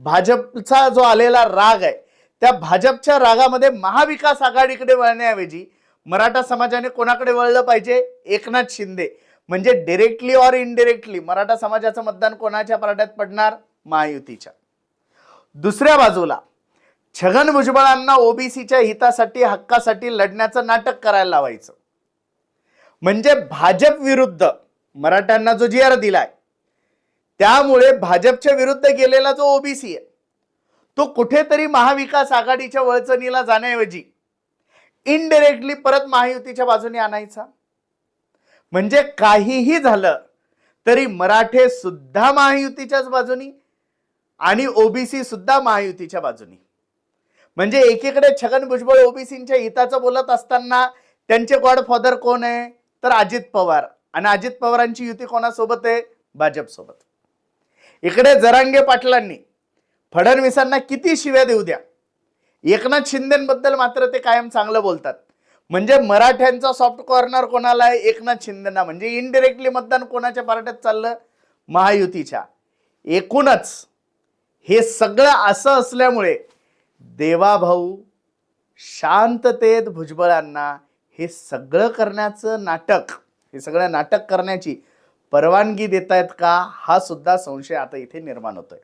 भाजपचा जो आलेला राग आहे त्या भाजपच्या रागामध्ये महाविकास आघाडीकडे वळण्याऐवजी मराठा समाजाने कोणाकडे वळलं पाहिजे? एकनाथ शिंदे. म्हणजे डिरेक्टली ऑर इनडिरेक्टली मराठा समाजाचं मतदान कोणाच्या पारड्यात पडणार? महायुतीच्या. दुसऱ्या बाजूला छगन भुजबळांना ओबीसीच्या हितासाठी हक्कासाठी लढण्याचं नाटक करायला लावायचं. म्हणजे भाजप विरुद्ध मराठ्यांना जो जी आर दिलाय त्यामुळे भाजपच्या विरुद्ध गेलेला जो ओबीसी आहे तो कुठेतरी महाविकास आघाडीच्या वळचणीला जाण्याऐवजी इनडिरेक्टली परत महायुतीच्या बाजूने आणायचा. म्हणजे काहीही झालं तरी मराठे सुद्धा महायुतीच्याच बाजूनी आणि ओबीसी सुद्धा महायुतीच्या बाजूनी. म्हणजे एकीकडे छगन भुजबळ ओबीसींच्या हिताचं बोलत असताना त्यांचे गॉडफादर कोण आहे? तर अजित पवार. आणि अजित पवारांची युती कोणासोबत आहे? भाजपसोबत. इकडे जरांगे पाटलांनी फडणवीसांना किती शिव्या देऊ द्या? एकनाथ शिंदेबद्दल मात्र ते कायम चांगलं बोलतात. म्हणजे मराठ्यांचा सॉफ्ट कॉर्नर कोणाला आहे? एकनाथ शिंदेना. म्हणजे इनडिरेक्टली मतदान कोणाच्या पार्ट्यात चाललं? महायुतीच्या. एकूणच हे सगळं असं असल्यामुळे देवाभाऊ शांततेत भुजबळांना हे सगळं करण्याचं नाटक हे सगळं नाटक करण्याची परवानगी देत आहेत का? हा सुद्धा संशय आता इथे निर्माण होतोय.